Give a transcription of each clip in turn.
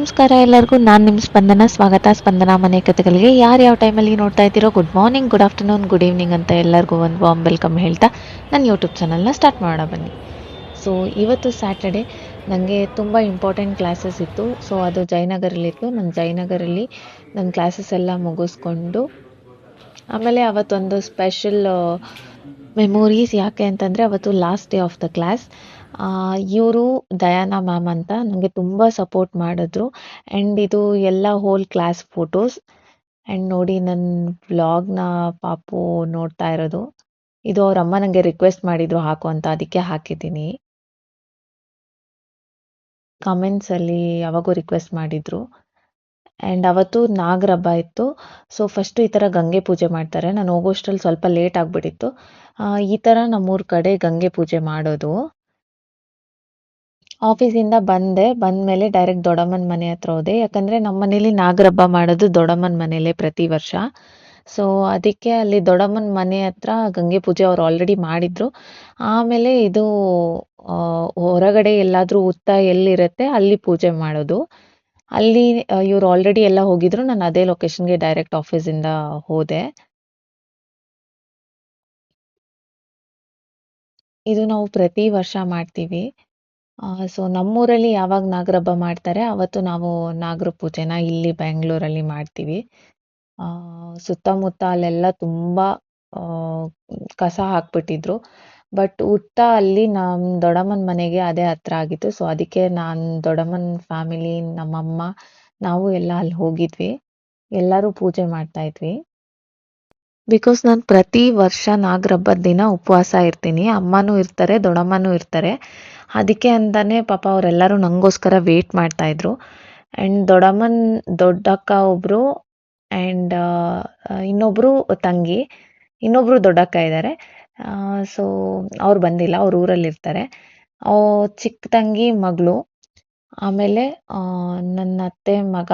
ನಮಸ್ಕಾರ ಎಲ್ಲರಿಗೂ, ನಾನು ನಿಮ್ಮ ಸ್ಪಂದನ, ಸ್ವಾಗತ, ಸ್ಪಂದನ ಮನೆ ಕಥೆಗಳಿಗೆ ಯಾರು ಯಾವ ಟೈಮಲ್ಲಿ ನೋಡ್ತಾ ಇದ್ದೀರೋ good morning good afternoon good evening ಅಂತ ಎಲ್ಲರಿಗೂ ಒಂದು ವಾಮ್ ವೆಲ್ಕಮ್ ಹೇಳ್ತಾ ನನ್ನ ಯೂಟ್ಯೂಬ್ ಚಾನಲ್ನ ಸ್ಟಾರ್ಟ್ ಮಾಡೋಣ ಬನ್ನಿ. ಸೊ ಇವತ್ತು ಸ್ಯಾಟರ್ಡೆ ನನಗೆ ತುಂಬ ಇಂಪಾರ್ಟೆಂಟ್ ಕ್ಲಾಸಸ್ ಇತ್ತು. ಸೊ ಅದು ಜಯನಗರಲ್ಲಿತ್ತು ನಾನು ಜಯನಗರಲ್ಲಿ ನನ್ನ ಕ್ಲಾಸಸ್ ಎಲ್ಲ ಮುಗಿಸ್ಕೊಂಡು, ಆಮೇಲೆ ಅವತ್ತೊಂದು ಸ್ಪೆಷಲ್ ಮೆಮೊರೀಸ್ ಯಾಕೆ ಅಂತಂದರೆ, ಅವತ್ತು last day of the class ಇವರು ದಯಾನಾ ಮ್ಯಾಮ್ ಅಂತ ನನಗೆ ತುಂಬ ಸಪೋರ್ಟ್ ಮಾಡಿದ್ರು. ಆ್ಯಂಡ್ ಇದು ಎಲ್ಲ ಹೋಲ್ ಕ್ಲಾಸ್ ಫೋಟೋಸ್ ಆ್ಯಂಡ್ ನೋಡಿ ನನ್ನ ವ್ಲಾಗ್ನ ಪಾಪು ನೋಡ್ತಾ ಇರೋದು. ಇದು ಅವ್ರ ಅಮ್ಮ ನನಗೆ ರಿಕ್ವೆಸ್ಟ್ ಮಾಡಿದ್ರು ಹಾಕು ಅಂತ, ಅದಕ್ಕೆ ಹಾಕಿದ್ದೀನಿ. ಕಮೆಂಟ್ಸಲ್ಲಿ ಯಾವಾಗೂ ರಿಕ್ವೆಸ್ಟ್ ಮಾಡಿದ್ರು. ಆ್ಯಂಡ್ ಅವತ್ತು ನಾಗರ ಹಬ್ಬ ಇತ್ತು. ಸೊ ಫಸ್ಟು ಈ ಥರ ಗಂಗೆ ಪೂಜೆ ಮಾಡ್ತಾರೆ. ನಾನು ಹೋಗೋಷ್ಟರಲ್ಲಿ ಸ್ವಲ್ಪ ಲೇಟ್ ಆಗಿಬಿಟ್ಟಿತ್ತು. ಈ ಥರ ನಮ್ಮೂರ ಕಡೆ ಗಂಗೆ ಪೂಜೆ ಮಾಡೋದು. ಆಫೀಸಿಂದ ಬಂದೆ ಮೇಲೆ ಡೈರೆಕ್ಟ್ ದೊಡ್ಡಮ್ಮನ ಮನೆ ಹತ್ರ ಹೋದೆ. ಯಾಕಂದರೆ ನಮ್ಮ ಮನೇಲಿ ನಾಗರಬ್ಬ ಮಾಡೋದು ದೊಡ್ಡಮ್ಮನ ಮನೇಲೆ ಪ್ರತಿ ವರ್ಷ. ಸೊ ಅದಕ್ಕೆ ಅಲ್ಲಿ ದೊಡ್ಡಮ್ಮನ ಮನೆ ಹತ್ರ ಗಂಗೆ ಪೂಜೆ ಅವ್ರು ಆಲ್ರೆಡಿ ಮಾಡಿದ್ರು. ಆಮೇಲೆ ಇದು ಹೊರಗಡೆ ಎಲ್ಲಾದರೂ ಉತ್ತ ಎಲ್ಲಿರುತ್ತೆ ಅಲ್ಲಿ ಪೂಜೆ ಮಾಡೋದು. ಅಲ್ಲಿ ಇವ್ರು ಆಲ್ರೆಡಿ ಎಲ್ಲ ಹೋಗಿದ್ರು. ನಾನು ಅದೇ ಲೊಕೇಶನ್ಗೆ ಡೈರೆಕ್ಟ್ ಆಫೀಸಿಂದ ಹೋದೆ. ಇದು ನಾವು ಪ್ರತಿ ವರ್ಷ ಮಾಡ್ತೀವಿ. ಸೊ ನಮ್ಮೂರಲ್ಲಿ ಯಾವಾಗ ನಾಗರ ಹಬ್ಬ ಮಾಡ್ತಾರೆ, ಅವತ್ತು ನಾವು ನಾಗರ ಪೂಜೆನ ಇಲ್ಲಿ ಬೆಂಗಳೂರಲ್ಲಿ ಮಾಡ್ತೀವಿ. ಸುತ್ತಮುತ್ತ ಅಲ್ಲೆಲ್ಲ ತುಂಬ ಕಸ ಹಾಕ್ಬಿಟ್ಟಿದ್ರು. ಬಟ್ ಹುತ್ತ ಅಲ್ಲಿ ನಮ್ಮ ದೊಡ್ಡಮ್ಮನ ಮನೆಗೆ ಅದೇ ಹತ್ರ ಆಗಿತ್ತು. ಸೊ ಅದಕ್ಕೆ ನಾನು ದೊಡ್ಡಮ್ಮನ ಫ್ಯಾಮಿಲಿ, ನಮ್ಮಮ್ಮ, ನಾವು ಎಲ್ಲ ಅಲ್ಲಿ ಹೋಗಿದ್ವಿ. ಎಲ್ಲರೂ ಪೂಜೆ ಮಾಡ್ತಾ ಇದ್ವಿ. ಬಿಕಾಸ್ ನಾನು ಪ್ರತಿ ವರ್ಷ ನಾಗರ ಹಬ್ಬದ ದಿನ ಉಪವಾಸ ಇರ್ತೀನಿ. ಅಮ್ಮನೂ ಇರ್ತಾರೆ, ದೊಡ್ಡಮ್ಮನೂ ಇರ್ತಾರೆ. ಅದಕ್ಕೆ ಅಂತಾನೆ ಪಾಪ ಅವರೆಲ್ಲರೂ ನನಗೋಸ್ಕರ ವೇಟ್ ಮಾಡ್ತಾ ಇದ್ರು. ಆ್ಯಂಡ್ ದೊಡ್ಡಮ್ಮನ, ದೊಡ್ಡಕ್ಕ ಒಬ್ಬರು ಆ್ಯಂಡ್ ಇನ್ನೊಬ್ಬರು ತಂಗಿ ಇನ್ನೊಬ್ಬರು ದೊಡ್ಡಕ್ಕ ಇದ್ದಾರೆ ಸೊ ಅವ್ರು ಬಂದಿಲ್ಲ, ಅವ್ರ ಊರಲ್ಲಿರ್ತಾರೆ ಇರ್ತಾರೆ. ಚಿಕ್ಕ ತಂಗಿ ಮಗಳು, ಆಮೇಲೆ ನನ್ನ ಅತ್ತೆ ಮಗ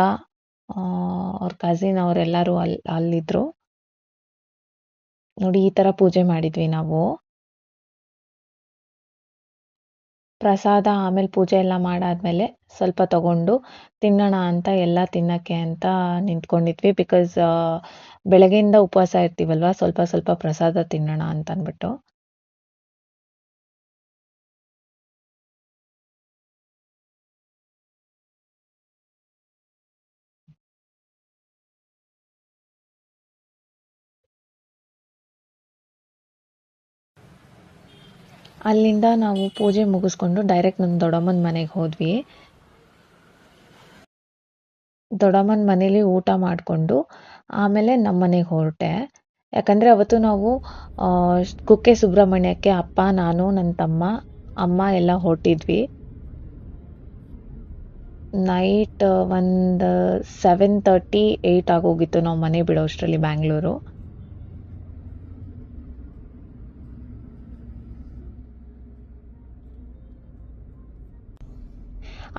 ಅವ್ರ ಕಸಿನ್ ಅವರೆಲ್ಲರೂ ಅಲ್ಲಿ ಅಲ್ಲಿದ್ರು. ನೋಡಿ, ಈ ಥರ ಪೂಜೆ ಮಾಡಿದ್ವಿ ನಾವು. ಪ್ರಸಾದ, ಆಮೇಲೆ ಪೂಜೆ ಎಲ್ಲ ಮಾಡಾದ್ಮೇಲೆ ಸ್ವಲ್ಪ ತಗೊಂಡು ತಿನ್ನೋಣ ಅಂತ ಎಲ್ಲ ತಿನ್ನಕ್ಕೆ ಅಂತ ನಿಂತ್ಕೊಂಡಿದ್ವಿ ಬಿಕಾಸ್ ಬೆಳಗ್ಗೆಯಿಂದ ಉಪವಾಸ ಇರ್ತೀವಲ್ವಾ, ಸ್ವಲ್ಪ ಸ್ವಲ್ಪ ಪ್ರಸಾದ ತಿನ್ನೋಣ ಅಂತ ಅಂದ್ಬಿಟ್ಟು ಅಲ್ಲಿಂದ ನಾವು ಪೂಜೆ ಮುಗಿಸ್ಕೊಂಡು ಡೈರೆಕ್ಟ್ ನಮ್ಮ ದೊಡ್ಡಮ್ಮನ ಮನೆಗೆ ಹೋದ್ವಿ. ದೊಡ್ಡಮ್ಮನ ಮನೇಲಿ ಊಟ ಮಾಡಿಕೊಂಡು ಆಮೇಲೆ ನಮ್ಮ ಮನೆಗೆ ಹೊರಟೆ. ಯಾಕಂದರೆ ಅವತ್ತು ನಾವು ಕುಕ್ಕೆ ಸುಬ್ರಹ್ಮಣ್ಯಕ್ಕೆ ಅಪ್ಪ, ನಾನು, ನನ್ನ ತಮ್ಮ, ಅಮ್ಮ ಎಲ್ಲ ಹೊರಟಿದ್ವಿ. ನೈಟ್ ಒಂದು ಸೆವೆನ್ ತರ್ಟಿ ಏಯ್ಟ್ ಆಗೋಗಿತ್ತು ನಾವು ಮನೆ ಬಿಡೋಷ್ಟರಲ್ಲಿ ಬ್ಯಾಂಗ್ಳೂರು